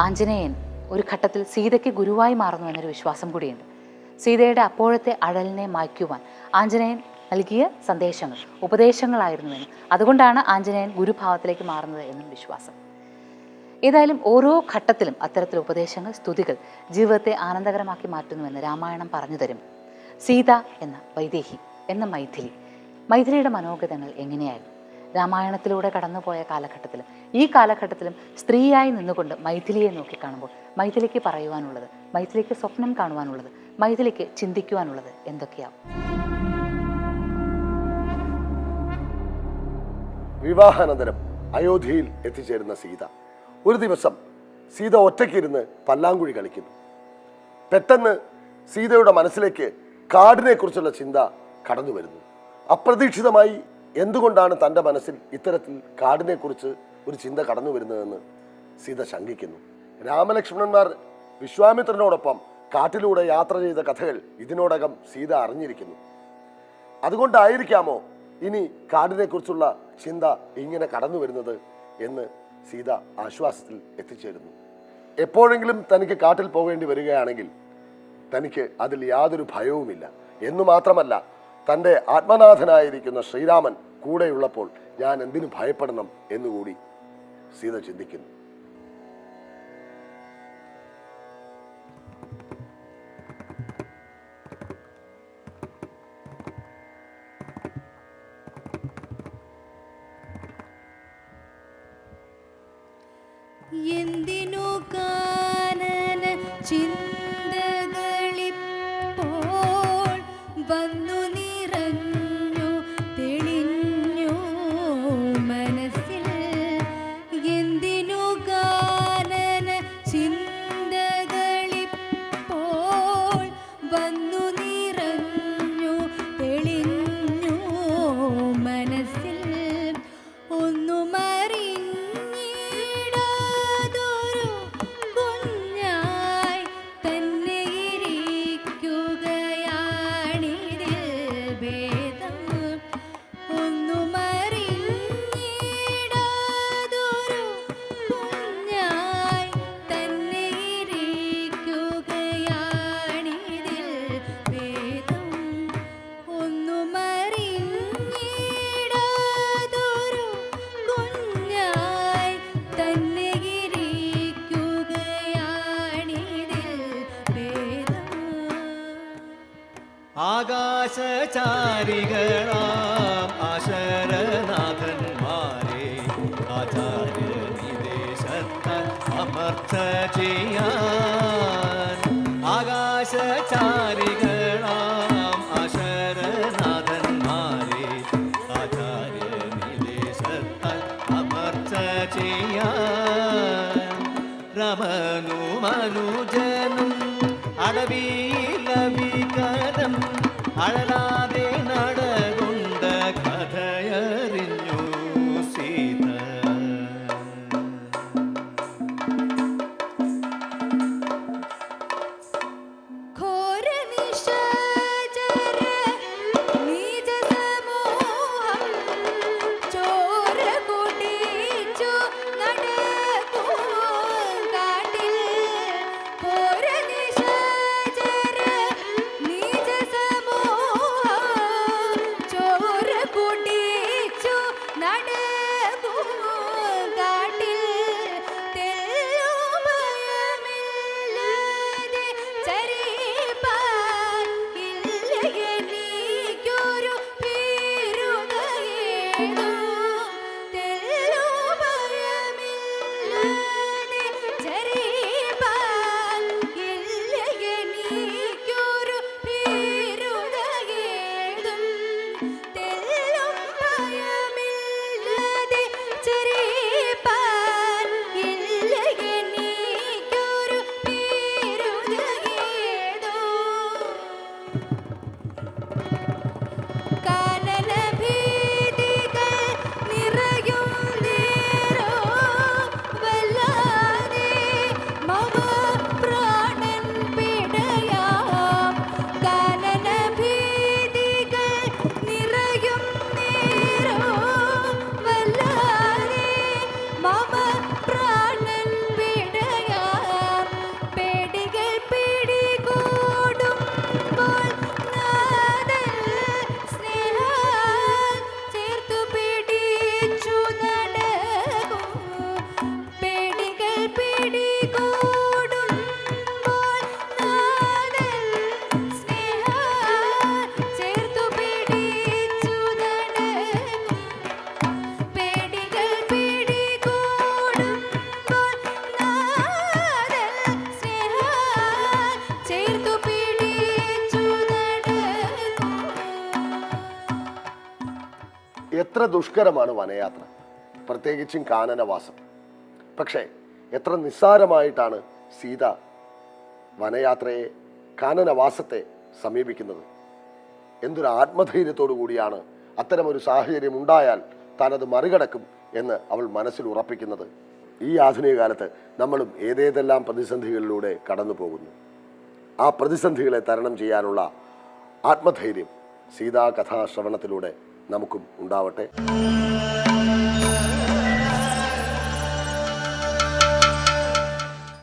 ആഞ്ജനേയൻ ഒരു ഘട്ടത്തിൽ സീതയ്ക്ക് ഗുരുവായി മാറുന്നു എന്നൊരു വിശ്വാസം കൂടിയുണ്ട്. സീതയുടെ അപ്പോഴത്തെ അഴലിനെ മായ്ക്കുവാൻ ആഞ്ജനേയൻ നൽകിയ സന്ദേശങ്ങൾ ഉപദേശങ്ങളായിരുന്നുവെന്നും അതുകൊണ്ടാണ് ആഞ്ജനേയൻ ഗുരുഭാവത്തിലേക്ക് മാറുന്നത് എന്നും വിശ്വാസം. ഏതായാലും ഓരോ ഘട്ടത്തിലും അത്തരത്തിൽ ഉപദേശങ്ങൾ സ്തുതികൾ ജീവിതത്തെ ആനന്ദകരമാക്കി മാറ്റുന്നുവെന്ന് രാമായണം പറഞ്ഞു തരും. സീത എന്ന വൈദേഹി എന്ന മൈഥിലി. മൈഥിലിയുടെ മനോഗതങ്ങൾ എങ്ങനെയായിരുന്നു? രാമായണത്തിലൂടെ കടന്നുപോയ കാലഘട്ടത്തിൽ. ഈ കാലഘട്ടത്തിലും സ്ത്രീയായി നിന്നുകൊണ്ട് മൈഥിലിയെ നോക്കി കാണുമ്പോൾ മൈഥിലിക്ക് പറയുവാനുള്ളത് മൈഥിലിക്ക് സ്വപ്നം കാണുവാനുള്ളത് മൈഥിലിക്ക് ചിന്തിക്കുവാനുള്ളത് എന്തൊക്കെയാവും വിവാഹാനന്തരം അയോധ്യയിൽ എത്തിച്ചേരുന്ന സീത. ഒരു ദിവസം സീത ഒറ്റയ്ക്കിരുന്ന് പല്ലാങ്കുഴി കളിക്കുന്നു. പെട്ടെന്ന് സീതയുടെ മനസ്സിലേക്ക് കാടിനെ കുറിച്ചുള്ള ചിന്ത കടന്നു വരുന്നു അപ്രതീക്ഷിതമായി എന്തുകൊണ്ടാണ് തന്റെ മനസ്സിൽ ഇത്തരത്തിൽ കാടിനെ കുറിച്ച് ഒരു ചിന്ത കടന്നു വരുന്നതെന്ന് സീത ശങ്കിക്കുന്നു? രാമലക്ഷ്മണന്മാർ വിശ്വാമിത്രനോടൊപ്പം കാട്ടിലൂടെ യാത്ര ചെയ്ത കഥകൾ ഇതിനോടകം സീത അറിഞ്ഞിരിക്കുന്നു. അതുകൊണ്ടായിരിക്കാമോ ഇനി കാടിനെ കുറിച്ചുള്ള ചിന്ത ഇങ്ങനെ കടന്നു വരുന്നത് എന്ന് സീത ആശ്വാസത്തിൽ എത്തിച്ചേരുന്നു. എപ്പോഴെങ്കിലും തനിക്ക് കാട്ടിൽ പോകേണ്ടി വരികയാണെങ്കിൽ തനിക്ക് അതിൽ യാതൊരു ഭയവുമില്ല. എന്നു മാത്രമല്ല തന്റെ ആത്മനാഥനായിരിക്കുന്ന ശ്രീരാമൻ കൂടെയുള്ളപ്പോൾ ഞാൻ എന്തിനു ഭയപ്പെടണം എന്നുകൂടി സീത ചിന്തിക്കുന്നു. ആകാശചാരികളാം ആശരനാഥന്മാരെ. ആചാര്യ നിദേശത്താൽ അമർത്ത ചെയ്യാൻ. ആകാശചാരികളാം ആശരനാഥന്മാരെ. ആചാര്യ നിദേശത്താൽ അമർച്ച ചെയ്യാൻ. രമനു മനുജനും അടവിലവികരം അഴലാതെ നടകൊണ്ട நடு എത്ര ദുഷ്കരമാണ് വനയാത്ര. പ്രത്യേകിച്ചും കാനനവാസം. പക്ഷേ എത്ര നിസ്സാരമായിട്ടാണ് സീത വനയാത്രയെ കാനനവാസത്തെ സമീപിക്കുന്നത്. എന്തൊരു ആത്മധൈര്യത്തോടു കൂടിയാണ് അത്തരമൊരു സാഹചര്യം ഉണ്ടായാൽ താനത് മറികടക്കും എന്ന് അവൾ മനസ്സിൽ ഉറപ്പിക്കുന്നത്. ഈ ആധുനിക കാലത്ത് നമ്മളും ഏതേതെല്ലാം പ്രതിസന്ധികളിലൂടെ കടന്നു പോകുന്നു ആ പ്രതിസന്ധികളെ തരണം ചെയ്യാനുള്ള ആത്മധൈര്യം സീതാ കഥാശ്രവണത്തിലൂടെ നമുക്കും ഉണ്ടാവട്ടെ.